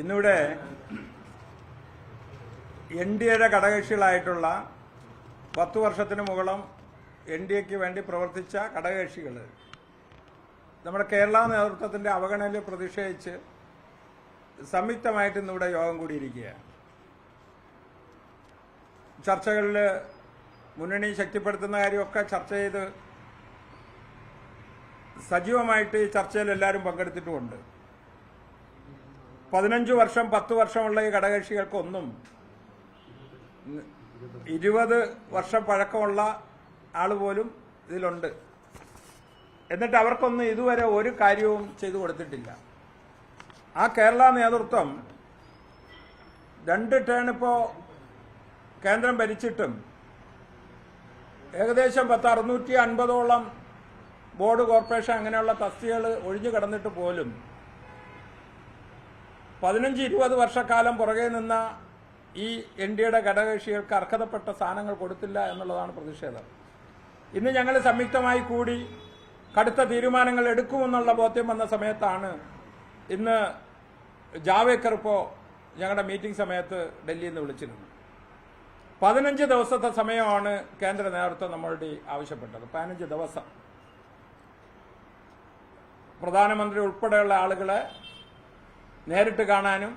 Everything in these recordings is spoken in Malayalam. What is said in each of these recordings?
ഇന്നിവിടെ എൻ ഡി എയുടെ ഘടകകക്ഷികളായിട്ടുള്ള പത്ത് വർഷത്തിന് മുകളം എൻ ഡി എക്ക് വേണ്ടി പ്രവർത്തിച്ച ഘടകകക്ഷികൾ നമ്മുടെ കേരള നേതൃത്വത്തിന്റെ അവഗണനയിൽ പ്രതിഷേധിച്ച് സംയുക്തമായിട്ട് ഇന്നിവിടെ യോഗം കൂടിയിരിക്കുകയാണ്. ചർച്ചകളിൽ മുന്നണി ശക്തിപ്പെടുത്തുന്ന കാര്യമൊക്കെ ചർച്ച ചെയ്ത് സജീവമായിട്ട് ഈ ചർച്ചയിൽ എല്ലാവരും പങ്കെടുത്തിട്ടുമുണ്ട്. പതിനഞ്ച് വർഷം പത്ത് വർഷമുള്ള ഈ ഘടകകക്ഷികൾക്കൊന്നും ഇരുപത് വർഷം പഴക്കമുള്ള ആൾ പോലും ഇതിലുണ്ട്. എന്നിട്ട് അവർക്കൊന്നും ഇതുവരെ ഒരു കാര്യവും ചെയ്തു കൊടുത്തിട്ടില്ല. ആ കേരള നേതൃത്വം രണ്ട് ടേൺ ഇപ്പോ കേന്ദ്രം ഭരിച്ചിട്ടും ഏകദേശം പത്ത് അറുന്നൂറ്റി അൻപതോളം ബോർഡ് കോർപ്പറേഷൻ അങ്ങനെയുള്ള തസ്തികകൾ ഒഴിഞ്ഞു കിടന്നിട്ട് പോലും പതിനഞ്ച് ഇരുപത് വർഷക്കാലം പുറകെ നിന്ന ഈ എൻ ഡി എയുടെ ഘടകകക്ഷികൾക്ക് അർഹതപ്പെട്ട സ്ഥാനങ്ങൾ കൊടുത്തില്ല എന്നുള്ളതാണ് പ്രതിഷേധം. ഇന്ന് ഞങ്ങൾ സംയുക്തമായി കൂടി കടുത്ത തീരുമാനങ്ങൾ എടുക്കുമെന്നുള്ള ബോധ്യം വന്ന സമയത്താണ് ഇന്ന് ജാവേക്കർ ഇപ്പോൾ ഞങ്ങളുടെ മീറ്റിംഗ് സമയത്ത് ഡൽഹിയിൽ നിന്ന് വിളിച്ചിരുന്നത്. പതിനഞ്ച് ദിവസത്തെ സമയമാണ് കേന്ദ്ര നേതൃത്വം നമ്മളുടെ ആവശ്യപ്പെട്ടത്. പതിനഞ്ച് ദിവസം. പ്രധാനമന്ത്രി ഉൾപ്പെടെയുള്ള ആളുകളെ നേരിട്ട് കാണാനും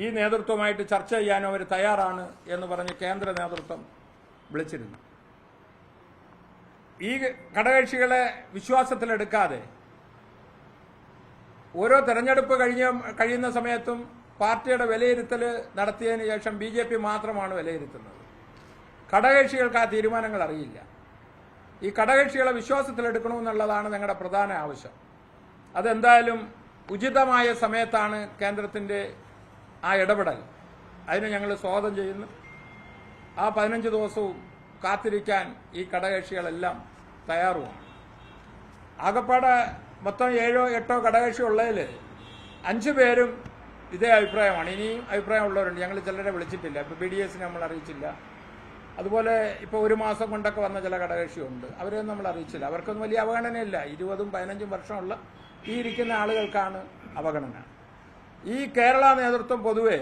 ഈ നേതൃത്വമായിട്ട് ചർച്ച ചെയ്യാനും അവർ തയ്യാറാണ് എന്ന് പറഞ്ഞ് കേന്ദ്ര നേതൃത്വം വിളിച്ചിരുന്നു. ഈ ഘടകകക്ഷികളെ വിശ്വാസത്തിലെടുക്കാതെ ഓരോ തെരഞ്ഞെടുപ്പ് കഴിഞ്ഞ കഴിയുന്ന സമയത്തും പാർട്ടിയുടെ വിലയിരുത്തൽ നടത്തിയതിന് ശേഷം ബി ജെ പി മാത്രമാണ് വിലയിരുത്തുന്നത്. ഘടകകക്ഷികൾക്ക് ആ തീരുമാനങ്ങൾ അറിയില്ല. ഈ ഘടകകക്ഷികളെ വിശ്വാസത്തിലെടുക്കണമെന്നുള്ളതാണ് ഞങ്ങളുടെ പ്രധാന ആവശ്യം. അതെന്തായാലും ഉചിതമായ സമയത്താണ് കേന്ദ്രത്തിന്റെ ആ ഇടപെടൽ. അതിന് ഞങ്ങൾ സ്വാഗതം ചെയ്യുന്നു. ആ പതിനഞ്ച് ദിവസവും കാത്തിരിക്കാൻ ഈ ഘടകകക്ഷികളെല്ലാം തയ്യാറുമാണ്. ആകപ്പാടെ മൊത്തം ഏഴോ എട്ടോ ഘടകകക്ഷി ഉള്ളതിൽ അഞ്ച് പേരും ഇതേ അഭിപ്രായമാണ്. ഇനിയും അഭിപ്രായമുള്ളവരുണ്ട്. ഞങ്ങൾ ചിലരെ വിളിച്ചിട്ടില്ല. ഇപ്പോൾ ബി ഡി എസിനെ നമ്മൾ അറിയിച്ചില്ല. അതുപോലെ ഇപ്പോൾ ഒരു മാസം കൊണ്ടൊക്കെ വന്ന ചില ഘടകകക്ഷിയുണ്ട് അവരെയൊന്നും നമ്മൾ അറിയിച്ചില്ല. അവർക്കൊന്നും വലിയ അവഗണനയില്ല. ഇരുപതും പതിനഞ്ചും വർഷമുള്ള ഈ ഇരിക്കുന്ന ആളുകൾക്കാണ് അവഗണന. ഈ കേരള നേതൃത്വം പൊതുവെ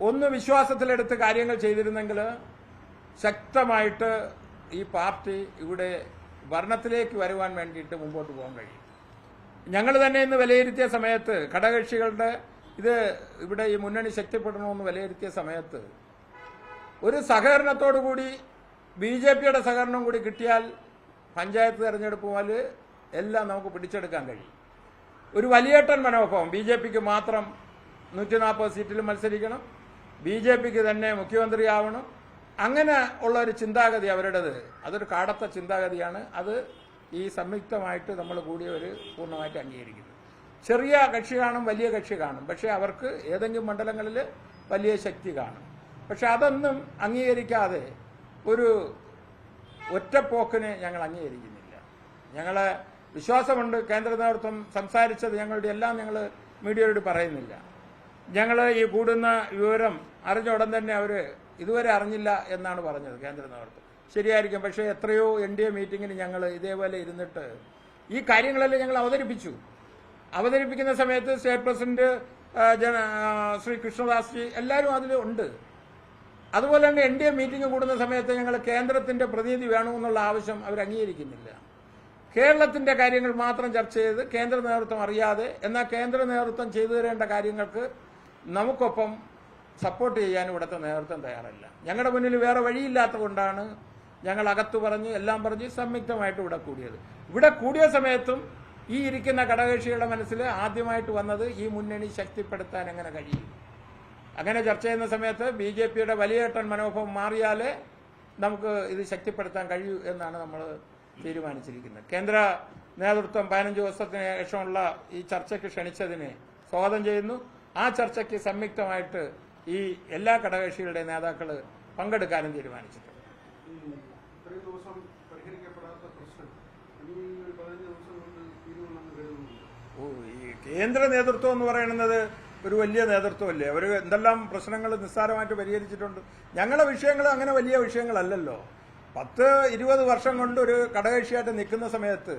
ഒന്ന് വിശ്വാസത്തിലെടുത്ത് കാര്യങ്ങൾ ചെയ്തിരുന്നെങ്കിൽ ശക്തമായിട്ട് ഈ പാർട്ടി ഇവിടെ ഭരണത്തിലേക്ക് വരുവാൻ വേണ്ടിയിട്ട് മുമ്പോട്ട് പോകാൻ കഴിയും. ഞങ്ങൾ തന്നെ ഇന്ന് വിലയിരുത്തിയ സമയത്ത് ഘടകകക്ഷികളുടെ ഇത് ഇവിടെ ഈ മുന്നണി ശക്തിപ്പെടണമെന്ന് വിലയിരുത്തിയ സമയത്ത് ഒരു സഹകരണത്തോടു കൂടി ബി ജെ പിയുടെ സഹകരണം കൂടി കിട്ടിയാൽ പഞ്ചായത്ത് തെരഞ്ഞെടുപ്പ് മുതൽ എല്ലാം നമുക്ക് പിടിച്ചെടുക്കാൻ കഴിയും. ഒരു വലിയേട്ടൻ മനോഭാവം. ബി ജെ പിക്ക് മാത്രം നൂറ്റി നാൽപ്പത് സീറ്റിൽ മത്സരിക്കണം. ബി ജെ പിക്ക് തന്നെ മുഖ്യമന്ത്രിയാവണം. അങ്ങനെ ഉള്ള ഒരു ചിന്താഗതി അവരുടേത്. അതൊരു കാടത്ത ചിന്താഗതിയാണ്. അത് ഈ സംയുക്തമായിട്ട് നമ്മൾ കൂടി ഒരു പൂർണമായിട്ട് അംഗീകരിക്കുന്നു. ചെറിയ കക്ഷി കാണും വലിയ കക്ഷി കാണും. പക്ഷേ അവർക്ക് ഏതെങ്കിലും മണ്ഡലങ്ങളിൽ വലിയ ശക്തി കാണും. പക്ഷെ അതൊന്നും അംഗീകരിക്കാതെ ഒരു ഒറ്റപ്പോക്കിന് ഞങ്ങൾ അംഗീകരിക്കുന്നില്ല. ഞങ്ങളെ വിശ്വാസമുണ്ട് കേന്ദ്ര നേതൃത്വം സംസാരിച്ചത് ഞങ്ങളുടെ എല്ലാം ഞങ്ങൾ മീഡിയയോട് പറയുന്നില്ല. ഞങ്ങൾ ഈ കൂടുന്ന വിവരം അറിഞ്ഞ ഉടൻ തന്നെ അവർ ഇതുവരെ അറിഞ്ഞില്ല എന്നാണ് പറഞ്ഞത് കേന്ദ്ര നേതൃത്വം. ശരിയായിരിക്കും പക്ഷേ എത്രയോ എൻ ഡി എ മീറ്റിങ്ങിന് ഞങ്ങൾ ഇതേപോലെ ഇരുന്നിട്ട് ഈ കാര്യങ്ങളെല്ലാം ഞങ്ങൾ അവതരിപ്പിച്ചു. അവതരിപ്പിക്കുന്ന സമയത്ത് സ്റ്റേറ്റ് പ്രസിഡന്റ് ശ്രീ കൃഷ്ണദാസ് ജി എല്ലാവരും അതിൽ ഉണ്ട്. അതുപോലെ തന്നെ എൻ ഡി എ മീറ്റിംഗ് കൂടുന്ന സമയത്ത് ഞങ്ങൾ കേന്ദ്രത്തിന്റെ പ്രതിനിധി വേണമെന്നുള്ള ആവശ്യം അവർ അംഗീകരിക്കുന്നില്ല കേരളത്തിന്റെ കാര്യങ്ങൾ മാത്രം ചർച്ച ചെയ്ത് കേന്ദ്ര നേതൃത്വം അറിയാതെ എന്നാൽ കേന്ദ്ര നേതൃത്വം ചെയ്തു തരേണ്ട കാര്യങ്ങൾക്ക് നമുക്കൊപ്പം സപ്പോർട്ട് ചെയ്യാൻ ഇവിടുത്തെ നേതൃത്വം തയ്യാറല്ല. ഞങ്ങളുടെ മുന്നിൽ വേറെ വഴിയില്ലാത്ത കൊണ്ടാണ് ഞങ്ങൾ അകത്ത് പറഞ്ഞ് എല്ലാം പറഞ്ഞ് സംയുക്തമായിട്ട് ഇവിടെ കൂടിയത്. ഇവിടെ കൂടിയ സമയത്തും ഈ ഇരിക്കുന്ന ഘടകകക്ഷികളുടെ മനസ്സിൽ ആദ്യമായിട്ട് വന്നത് ഈ മുന്നണി ശക്തിപ്പെടുത്താൻ എങ്ങനെ കഴിയും? അങ്ങനെ ചർച്ച ചെയ്യുന്ന സമയത്ത് ബി ജെ പിയുടെ വലിയേട്ടൻ മനോഭാവം മാറിയാലേ നമുക്ക് ഇത് ശക്തിപ്പെടുത്താൻ കഴിയൂ എന്നാണ് നമ്മൾ തീരുമാനിച്ചിരിക്കുന്നത്. കേന്ദ്ര നേതൃത്വം പതിനഞ്ച് ദിവസത്തിന് ശേഷമുള്ള ഈ ചർച്ചയ്ക്ക് ക്ഷണിച്ചതിനെ സ്വാഗതം ചെയ്യുന്നു. ആ ചർച്ചയ്ക്ക് സംയുക്തമായിട്ട് ഈ എല്ലാ ഘടകകക്ഷികളുടെ നേതാക്കൾ പങ്കെടുക്കാനും തീരുമാനിച്ചിട്ടുണ്ട്. കേന്ദ്ര നേതൃത്വം എന്ന് പറയുന്നത് ഒരു വലിയ നേതൃത്വമല്ലേ? അവർ എന്തെല്ലാം പ്രശ്നങ്ങൾ നിസ്സാരമായിട്ട് പരിഹരിച്ചിട്ടുണ്ട്. ഞങ്ങളുടെ വിഷയങ്ങൾ അങ്ങനെ വലിയ വിഷയങ്ങളല്ലല്ലോ. പത്ത് ഇരുപത് വർഷം കൊണ്ട് ഒരു ഘടകകക്ഷിയായിട്ട് നിൽക്കുന്ന സമയത്ത്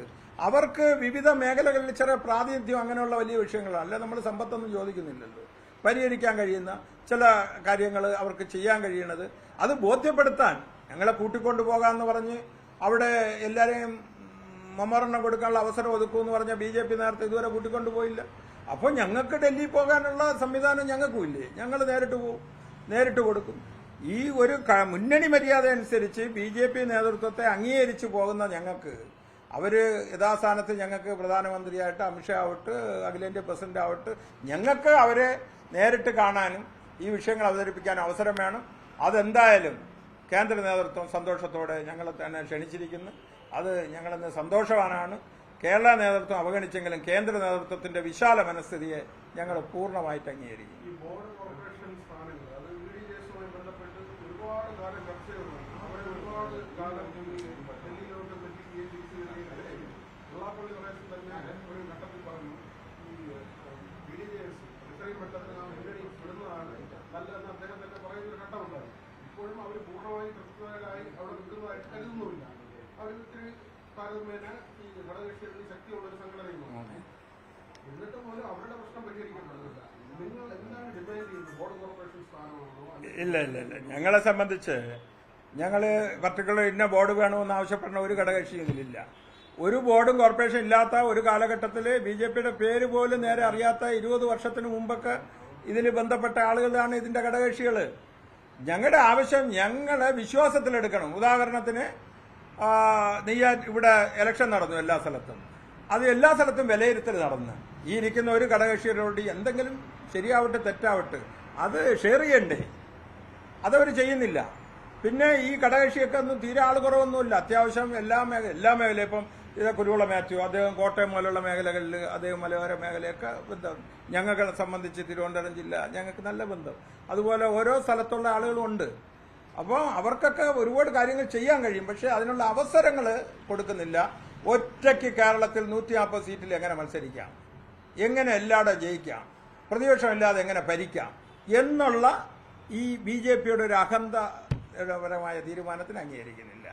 അവർക്ക് വിവിധ മേഖലകളിൽ ചെറിയ പ്രാതിനിധ്യം അങ്ങനെയുള്ള വലിയ വിഷയങ്ങളാണ്. അല്ല നമ്മൾ സമ്പത്തൊന്നും ചോദിക്കുന്നില്ലല്ലോ. പരിഹരിക്കാൻ കഴിയുന്ന ചില കാര്യങ്ങൾ അവർക്ക് ചെയ്യാൻ കഴിയണത് അത് ബോധ്യപ്പെടുത്താൻ ഞങ്ങളെ കൂട്ടിക്കൊണ്ടു പോകാമെന്ന് പറഞ്ഞ് അവിടെ എല്ലാവരെയും മമ്മറെണ്ണം കൊടുക്കാനുള്ള അവസരം ഒതുക്കുമെന്ന് പറഞ്ഞ ബി ജെ പി നേരത്തെ ഇതുവരെ കൂട്ടിക്കൊണ്ടു പോയില്ല. അപ്പോൾ ഞങ്ങൾക്ക് ഡൽഹി പോകാനുള്ള സംവിധാനം ഞങ്ങൾക്കും ഇല്ലേ? ഞങ്ങൾ നേരിട്ട് പോകും നേരിട്ട് കൊടുക്കും. ഈ ഒരു മുന്നണി മര്യാദ അനുസരിച്ച് ബി ജെ പി നേതൃത്വത്തെ അംഗീകരിച്ചു പോകുന്ന ഞങ്ങൾക്ക് അവർ യഥാസ്ഥാനത്ത് ഞങ്ങൾക്ക് പ്രധാനമന്ത്രിയായിട്ട് അമിത്ഷാ ആവട്ടെ അഖിലേന്ത്യാ പ്രസിഡന്റ് ആവട്ടെ ഞങ്ങൾക്ക് അവരെ നേരിട്ട് കാണാനും ഈ വിഷയങ്ങൾ അവതരിപ്പിക്കാനും അവസരം വേണം. അതെന്തായാലും കേന്ദ്ര നേതൃത്വം സന്തോഷത്തോടെ ഞങ്ങളെ തന്നെ ക്ഷണിച്ചിരിക്കുന്നു. അത് ഞങ്ങളിന്ന് സന്തോഷവാനാണ്. കേരള നേതൃത്വം അവഗണിച്ചെങ്കിലും കേന്ദ്ര നേതൃത്വത്തിന്റെ വിശാല മനസ്ഥിതിയെ ഞങ്ങൾ പൂർണമായിട്ട് അംഗീകരിക്കും ഈ ബോർഡ് കോർപ്പറേഷൻ സ്ഥാനങ്ങൾ അത് ഇ ഡി കേസുമായി ബന്ധപ്പെട്ട് ഒരുപാട് കാലം ചർച്ചയുണ്ട് അവരെ ഒരുപാട് കാലം ഡൽഹിയിലോട്ട് പറ്റി പി പറ്റുകയും തിരിച്ചു വെള്ളാപ്പള്ളി പ്രദേശത്ത് തന്നെ ഒരു ഘട്ടത്തിൽ പറഞ്ഞു ഈ ബി ഡി എസ് എത്രയും പെട്ടെന്ന് നാം മുന്നണി വിടുന്നതാണ് നല്ലതെന്ന് അദ്ദേഹം തന്നെ പറയുന്ന ഒരു ഘട്ടമുണ്ടായി. ഇപ്പോഴും അവർ പൂർണമായും തൃപ്തരായി അവിടെ നിൽക്കുന്നതായിട്ട് കരുതുന്നുമില്ല. അവർ ഇത്തിരി താരതമ്യേന ഈ ഘടകകക്ഷികളിൽ ശക്തിയുള്ള ഒരു സംഘടനയുമാണ്. ഇല്ല ഇല്ല ഇല്ല. ഞങ്ങളെ സംബന്ധിച്ച് ഞങ്ങൾ പർട്ടിക്കുലർ ഇന്ന ബോർഡ് വേണമെന്ന് ആവശ്യപ്പെടുന്ന ഒരു ഘടകക്ഷി ഇതിലില്ല ഒരു ബോർഡും കോർപ്പറേഷൻ ഇല്ലാത്ത ഒരു കാലഘട്ടത്തിൽ ബി ജെ പിയുടെ പേര് പോലും നേരെ അറിയാത്ത ഇരുപത് വർഷത്തിന് മുമ്പൊക്കെ ഇതിൽ ബന്ധപ്പെട്ട ആളുകളാണ് ഇതിന്റെ ഘടകകക്ഷികൾ ഞങ്ങളുടെ ആവശ്യം ഞങ്ങളെ വിശ്വാസത്തിലെടുക്കണം. ഉദാഹരണത്തിന് നെയ്യാ ഇവിടെ ഇലക്ഷൻ നടന്നു എല്ലാ സ്ഥലത്തും. അത് എല്ലാ സ്ഥലത്തും വിലയിരുത്തൽ നടന്നു. ഈ ഇരിക്കുന്ന ഒരു ഘടകക്ഷികളോട് എന്തെങ്കിലും ശരിയാവട്ടെ തെറ്റാവട്ടെ അത് ഷെയർ ചെയ്യണ്ടേ? അതവർ ചെയ്യുന്നില്ല. പിന്നെ ഈ ഘടകകക്ഷിയൊക്കെ ഒന്നും തീരെ ആൾ കുറവൊന്നുമില്ല. അത്യാവശ്യം എല്ലാ മേഖല എല്ലാ മേഖലയും ഇപ്പം ഇത് കുരുവിള മാത്യു അദ്ദേഹം കോട്ടയം പോലുള്ള മേഖലകളിൽ അദ്ദേഹം മലയോര മേഖലയൊക്കെ ബന്ധം. ഞങ്ങളെ സംബന്ധിച്ച് തിരുവനന്തപുരം ജില്ല ഞങ്ങൾക്ക് നല്ല ബന്ധം. അതുപോലെ ഓരോ സ്ഥലത്തുള്ള ആളുകളും ഉണ്ട്. അപ്പോൾ അവർക്കൊക്കെ ഒരുപാട് കാര്യങ്ങൾ ചെയ്യാൻ കഴിയും. പക്ഷേ അതിനുള്ള അവസരങ്ങൾ കൊടുക്കുന്നില്ല. ഒറ്റയ്ക്ക് കേരളത്തിൽ നൂറ്റി നാൽപ്പത് സീറ്റിൽ എങ്ങനെ മത്സരിക്കാം? എങ്ങനെ എല്ലായിടെ ജയിക്കാം? പ്രതിപക്ഷമില്ലാതെ എങ്ങനെ ഭരിക്കാം? എന്നുള്ള ഈ ബി ജെ പിയുടെ ഒരു അഹന്തപരമായ തീരുമാനത്തിന് അംഗീകരിക്കുന്നില്ല.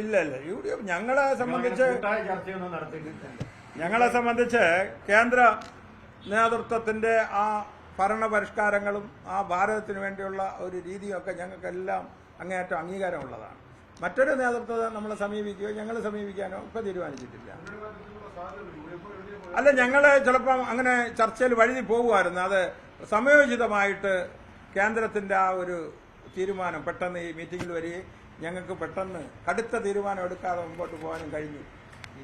ഇല്ല ഇല്ല യു ഡി എഫ് ഞങ്ങളെ സംബന്ധിച്ച് ഞങ്ങളെ സംബന്ധിച്ച് കേന്ദ്ര നേതൃത്വത്തിന്റെ ആ ഭരണപരിഷ്കാരങ്ങളും ആ ഭാരതത്തിന് വേണ്ടിയുള്ള ഒരു രീതിയൊക്കെ ഞങ്ങൾക്കെല്ലാം അങ്ങേയറ്റം അംഗീകാരമുള്ളതാണ്. മറ്റൊരു നേതൃത്വത്തെ നമ്മളെ സമീപിക്കുകയോ ഞങ്ങളെ സമീപിക്കാനോ ഇപ്പൊ തീരുമാനിച്ചിട്ടില്ല. അല്ല ഞങ്ങൾ ചിലപ്പം അങ്ങനെ ചർച്ചയിൽ വഴുതി പോകുമായിരുന്നു അത് സമയോചിതമായിട്ട് കേന്ദ്രത്തിന്റെ ആ ഒരു തീരുമാനം പെട്ടെന്ന് ഈ മീറ്റിംഗിൽ വരികയും ഞങ്ങൾക്ക് പെട്ടെന്ന് കടുത്ത തീരുമാനം എടുക്കാതെ മുമ്പോട്ട് പോകാനും കഴിഞ്ഞു.